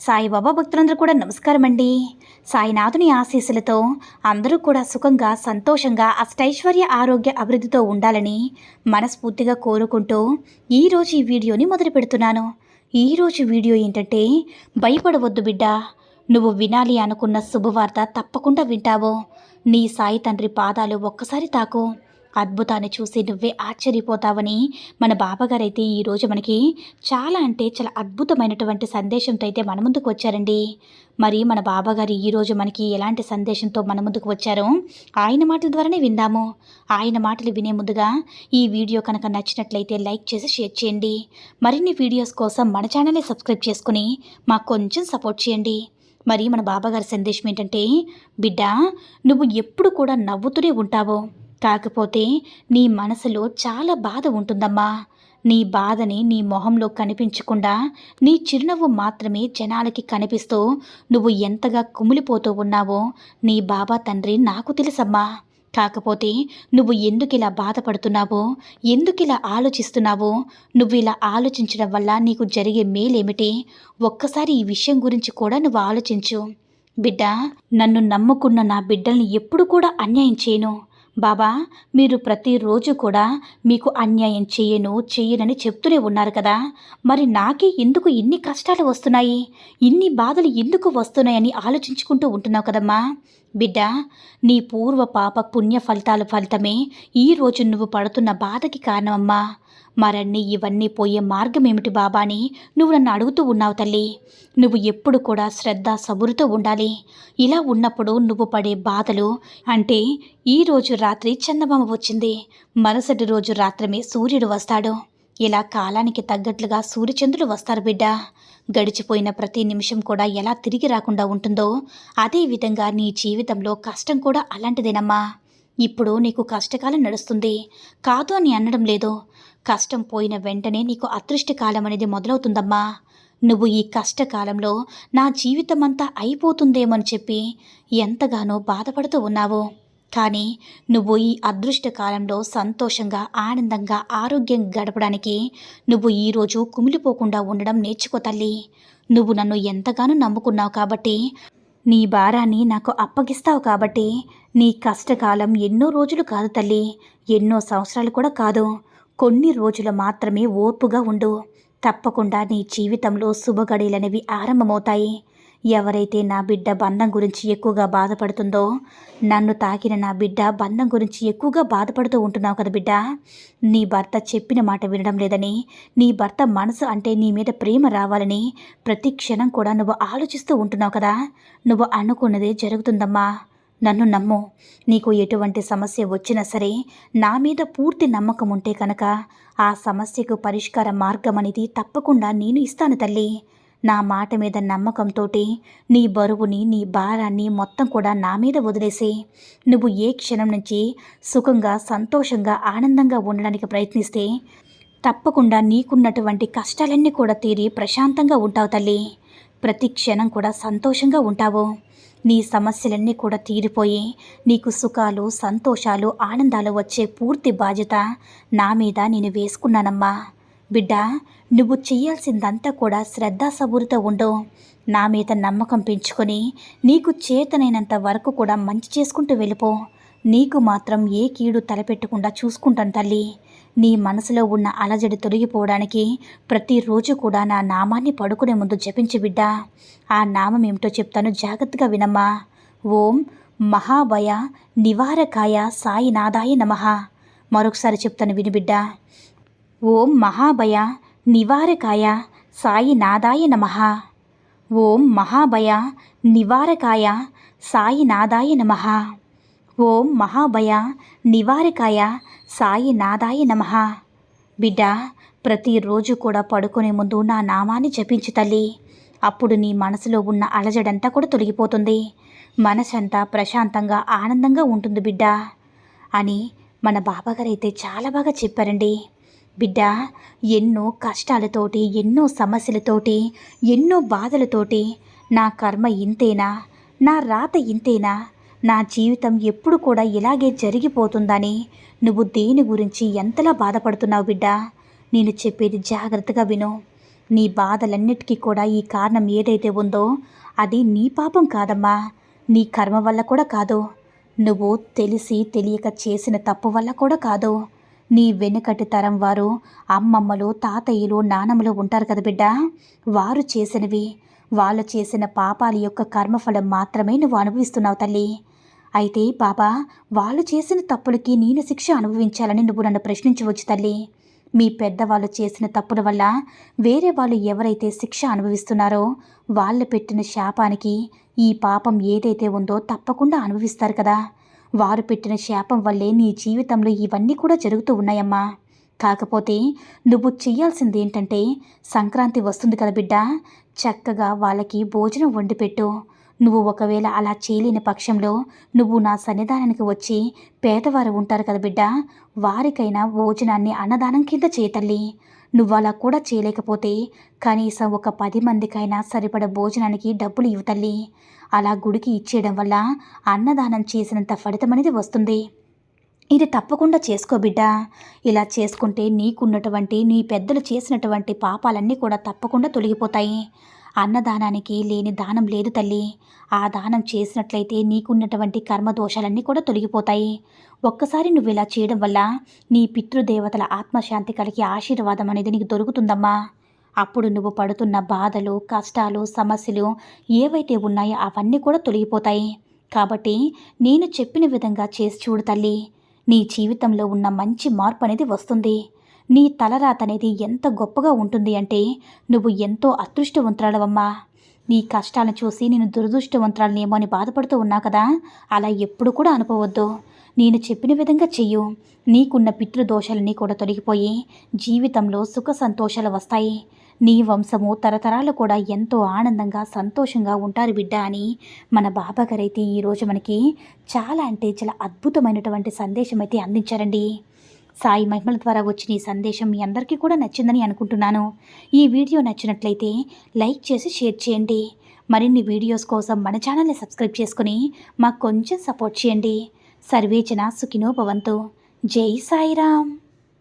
సాయిబాబా భక్తులందరూ కూడా నమస్కారం అండి సాయినాథుని ఆశీస్సులతో అందరూ కూడా సుఖంగా సంతోషంగా అష్టైశ్వర్య ఆరోగ్య అభివృద్ధితో ఉండాలని మనస్ఫూర్తిగా కోరుకుంటూ ఈరోజు ఈ వీడియోని మొదలు పెడుతున్నాను. ఈరోజు వీడియో ఏంటంటే భయపడవద్దు బిడ్డ. నువ్వు వినాలి అనుకున్న శుభవార్త తప్పకుండా వింటావు. నీ సాయి తండ్రి పాదాలు ఒక్కసారి తాకు. అద్భుతాన్ని చూసి నువ్వే ఆశ్చర్యపోతావని మన బాబాగారైతే ఈరోజు మనకి చాలా అంటే చాలా అద్భుతమైనటువంటి సందేశంతో అయితే మన ముందుకు వచ్చారండి. మరి మన బాబాగారు ఈరోజు మనకి ఎలాంటి సందేశంతో మన ముందుకు వచ్చారో ఆయన మాటల ద్వారానే విందాము. ఆయన మాటలు వినే ముందుగా ఈ వీడియో కనుక నచ్చినట్లయితే లైక్ చేసి షేర్ చేయండి. మరిన్ని వీడియోస్ కోసం మన ఛానల్ని సబ్స్క్రైబ్ చేసుకుని మాకు కొంచెం సపోర్ట్ చేయండి. మరి మన బాబాగారి సందేశం ఏంటంటే బిడ్డ నువ్వు ఎప్పుడు కూడా నవ్వుతూనే ఉంటావో. కాకపోతే నీ మనసులో చాలా బాధ ఉంటుందమ్మా. నీ బాధని నీ మొహంలో కనిపించకుండా నీ చిరునవ్వు మాత్రమే జనాలకి కనిపిస్తూ నువ్వు ఎంతగా కుమిలిపోతూ ఉన్నావో నీ బాబా తండ్రి నాకు తెలుసమ్మా. కాకపోతే నువ్వు ఎందుకు ఇలా బాధపడుతున్నావో ఎందుకు ఇలా ఆలోచిస్తున్నావో నువ్వు ఇలా ఆలోచించడం వల్ల నీకు జరిగే మేలేమిటి? ఒక్కసారి ఈ విషయం గురించి కూడా నువ్వు ఆలోచించు. బిడ్డ నన్ను నమ్ముకున్న నా బిడ్డల్ని ఎప్పుడు కూడా అన్యాయం చేయను. బాబా మీరు ప్రతిరోజు కూడా మీకు అన్యాయం చేయను చేయనని చెప్తూనే ఉన్నారు కదా. మరి నాకే ఎందుకు ఇన్ని కష్టాలు వస్తున్నాయి? ఇన్ని బాధలు ఎందుకు వస్తున్నాయని ఆలోచించుకుంటూ ఉంటున్నావు కదమ్మా. బిడ్డ నీ పూర్వ పాప పుణ్య ఫలితాల ఫలితమే ఈరోజు నువ్వు పడుతున్న బాధకి కారణమమ్మా. మరన్ని ఇవన్నీ పోయే మార్గం ఏమిటి బాబా అని నువ్వు నన్ను అడుగుతూ ఉన్నావు తల్లి. నువ్వు ఎప్పుడు కూడా శ్రద్ధ సబురుతో ఉండాలి. ఇలా ఉన్నప్పుడు నువ్వు పడే బాధలు అంటే ఈ రోజు రాత్రి చందమామ వచ్చింది. మరుసటి రోజు రాత్రమే సూర్యుడు వస్తాడు. ఇలా కాలానికి తగ్గట్లుగా సూర్యచంద్రులు వస్తారు బిడ్డ. గడిచిపోయిన ప్రతి నిమిషం కూడా ఎలా తిరిగి రాకుండా ఉంటుందో అదేవిధంగా నీ జీవితంలో కష్టం కూడా అలాంటిదేనమ్మా. ఇప్పుడు నీకు కష్టకాలం నడుస్తుంది. కాదు అని అనడం లేదు. కష్టం పోయిన వెంటనే నీకు అదృష్టకాలం అనేది మొదలవుతుందమ్మా. నువ్వు ఈ కష్టకాలంలో నా జీవితం అంతా అయిపోతుందేమని చెప్పి ఎంతగానో బాధపడుతూ ఉన్నావు. కానీ నువ్వు ఈ అదృష్ట కాలంలో సంతోషంగా ఆనందంగా ఆరోగ్యం గడపడానికి నువ్వు ఈరోజు కుమిలిపోకుండా ఉండడం నేర్చుకో తల్లి. నువ్వు నన్ను ఎంతగానో నమ్ముకున్నావు కాబట్టి నీ భారాన్ని నాకు అప్పగిస్తావు కాబట్టి నీ కష్టకాలం ఎన్నో రోజులు కాదు తల్లి. ఎన్నో సంవత్సరాలు కూడా కాదు. కొన్ని రోజులు మాత్రమే ఓర్పుగా ఉండు. తప్పకుండా నీ జీవితంలో శుభగడియలనేవి ఆరంభమవుతాయి. ఎవరైతే నా బిడ్డ బంధం గురించి ఎక్కువగా బాధపడుతుందో నన్ను తాకిన నా బిడ్డ బంధం గురించి ఎక్కువగా బాధపడుతూ ఉంటున్నావు కదా బిడ్డ. నీ భర్త చెప్పిన మాట వినడం లేదని నీ భర్త మనసు అంటే నీ మీద ప్రేమ రావాలని ప్రతి క్షణం కూడా నువ్వు ఆలోచిస్తూ ఉంటున్నావు కదా. నువ్వు అనుకున్నదే జరుగుతుందమ్మా. నన్ను నమ్ము. నీకు ఎటువంటి సమస్య వచ్చినా సరే నా మీద పూర్తి నమ్మకం ఉంటే కనుక ఆ సమస్యకు పరిష్కార మార్గం అనేది తప్పకుండా నేను ఇస్తాను తల్లి. నా మాట మీద నమ్మకంతో నీ బరువుని నీ భారాన్ని మొత్తం కూడా నా మీద వదిలేసి. నువ్వు ఏ క్షణం నుంచి సుఖంగా సంతోషంగా ఆనందంగా ఉండడానికి ప్రయత్నిస్తే తప్పకుండా నీకున్నటువంటి కష్టాలన్నీ కూడా తీరి ప్రశాంతంగా ఉంటావు తల్లి. ప్రతి క్షణం కూడా సంతోషంగా ఉంటావు. నీ సమస్యలన్నీ కూడా తీరిపోయి నీకు సుఖాలు సంతోషాలు ఆనందాలు వచ్చే పూర్తి బాధ్యత నా మీద నేను వేసుకున్నానమ్మా. బిడ్డ నువ్వు చేయాల్సిందంతా కూడా శ్రద్ధాసబూరితో ఉండు. నా మీద నమ్మకం పెంచుకొని నీకు చేతనైనంత వరకు కూడా మంచి చేసుకుంటూ వెళ్ళిపో. నీకు మాత్రం ఏ కీడు తలపెట్టకుండా చూసుకుంటాను తల్లి. నీ మనసులో ఉన్న అలజడి తొలగిపోవడానికి ప్రతిరోజు కూడా నా నామాన్ని పడుకునే ముందు జపించి బిడ్డ. ఆ నామం ఏమిటో చెప్తాను జాగ్రత్తగా వినమ్మా. ఓం మహాభయ నివారకాయ సాయినాథాయ నమః. మరొకసారి చెప్తాను విని బిడ్డ. ఓం మహాభయ నివారకాయ సాయినాథాయ నమః. ఓం మహాభయ నివారకాయ సాయినాథాయ నమః. ఓం మహాభయ నివారికాయ సాయి నాదాయ నమః. బిడ్డ ప్రతిరోజు కూడా పడుకునే ముందు నా నామాన్ని జపించు తల్లి. అప్పుడు నీ మనసులో ఉన్న అలజడంతా కూడా తొలగిపోతుంది. మనసంతా ప్రశాంతంగా ఆనందంగా ఉంటుంది బిడ్డ అని మన బాబాగారైతే చాలా బాగా చెప్పారండి. బిడ్డ ఎన్నో కష్టాలతోటి ఎన్నో సమస్యలతోటి ఎన్నో బాధలతోటి నా కర్మ ఇంతేనా? నా రాత ఇంతేనా? నా జీవితం ఎప్పుడు కూడా ఇలాగే జరిగిపోతుందని. నువ్వు దేని గురించి ఎంతలా బాధపడుతున్నావు బిడ్డ? నేను చెప్పేది జాగ్రత్తగా విను. నీ బాధలన్నిటికీ కూడా ఈ కారణం ఏదైతే ఉందో అది నీ పాపం కాదమ్మా. నీ కర్మ వల్ల కూడా కాదు. నువ్వు తెలిసి తెలియక చేసిన తప్పు వల్ల కూడా కాదు. నీ వెనుకటి తరం వారు అమ్మమ్మలు తాతయ్యలు నానమ్మలు ఉంటారు కదా బిడ్డ? వారు చేసినవి. వాళ్ళు చేసిన పాపాల యొక్క కర్మఫలం మాత్రమే నువ్వు అనుభవిస్తున్నావు తల్లి. అయితే బాబా వాళ్ళు చేసిన తప్పులకి నేను శిక్ష అనుభవించాలని నువ్వు నన్ను ప్రశ్నించవచ్చు తల్లి. మీ పెద్దవాళ్ళు చేసిన తప్పుల వల్ల వేరే వాళ్ళు ఎవరైతే శిక్ష అనుభవిస్తున్నారో వాళ్ళు పెట్టిన శాపానికి ఈ పాపం ఏదైతే ఉందో తప్పకుండా అనుభవిస్తారు కదా. వారు పెట్టిన శాపం వల్లే నీ జీవితంలో ఇవన్నీ కూడా జరుగుతూ ఉన్నాయమ్మా. కాకపోతే నువ్వు చేయాల్సింది ఏంటంటే సంక్రాంతి వస్తుంది కదా బిడ్డ చక్కగా వాళ్ళకి భోజనం వండి పెట్టు నువ్వు ఒకవేళ అలా చేయలేని పక్షంలో నువ్వు నా సన్నిధానానికి వచ్చి పేదవారు ఉంటారు కదా బిడ్డ వారికైనా భోజనాన్ని అన్నదానం కింద చేయతల్లి నువ్వు అలా కూడా చేయలేకపోతే కనీసం ఒక పది మందికైనా సరిపడ భోజనానికి డబ్బులు ఇవ్వతల్లి అలా గుడికి ఇచ్చేయడం వల్ల అన్నదానం చేసినంత ఫలితం అనేది వస్తుంది. ఇది తప్పకుండా చేసుకో బిడ్డ. ఇలా చేసుకుంటే నీకున్నటువంటి నీ పెద్దలు చేసినటువంటి పాపాలన్నీ కూడా తప్పకుండా తొలగిపోతాయి. అన్నదానానికి లేని దానం లేదు తల్లి. ఆ దానం చేసినట్లయితే నీకున్నటువంటి కర్మదోషాలన్నీ కూడా తొలగిపోతాయి. ఒక్కసారి నువ్వు ఇలా చేయడం వల్ల నీ పితృదేవతల ఆత్మశాంతి కలిగి ఆశీర్వాదం అనేది నీకు దొరుకుతుందమ్మా. అప్పుడు నువ్వు పడుతున్న బాధలు కష్టాలు సమస్యలు ఏవైతే ఉన్నాయో అవన్నీ కూడా తొలగిపోతాయి. కాబట్టి నేను చెప్పిన విధంగా చేసి చూడు తల్లి. నీ జీవితంలో ఉన్న మంచి మార్పు అనేది వస్తుంది. నీ తలరాత అనేది ఎంత గొప్పగా ఉంటుంది అంటే నువ్వు ఎంతో అదృష్టవంతురాలవమ్మా. నీ కష్టాలను చూసి నేను దురదృష్టవంతురాలనేమో అని బాధపడుతూ ఉన్నా కదా అలా ఎప్పుడు కూడా అనుకోవద్దు. నేను చెప్పిన విధంగా చెయ్యు. నీకున్న పితృదోషాలన్నీ కూడా తొలగిపోయి జీవితంలో సుఖ సంతోషాలు వస్తాయి. నీ వంశము తరతరాలు కూడా ఎంతో ఆనందంగా సంతోషంగా ఉంటారు బిడ్డ అని మన బాబాగారైతే ఈరోజు మనకి చాలా అంటే చాలా అద్భుతమైనటువంటి సందేశం అయితే అందించారండి. సాయి మహిమల ద్వారా వచ్చిన ఈ సందేశం మీ అందరికీ కూడా నచ్చిందని అనుకుంటున్నాను. ఈ వీడియో నచ్చినట్లయితే లైక్ చేసి షేర్ చేయండి. మరిన్ని వీడియోస్ కోసం మన ఛానల్ని సబ్స్క్రైబ్ చేసుకుని మాకు కొంచెం సపోర్ట్ చేయండి. సర్వేచన సుఖినో భవంతు. జై సాయిరామ్.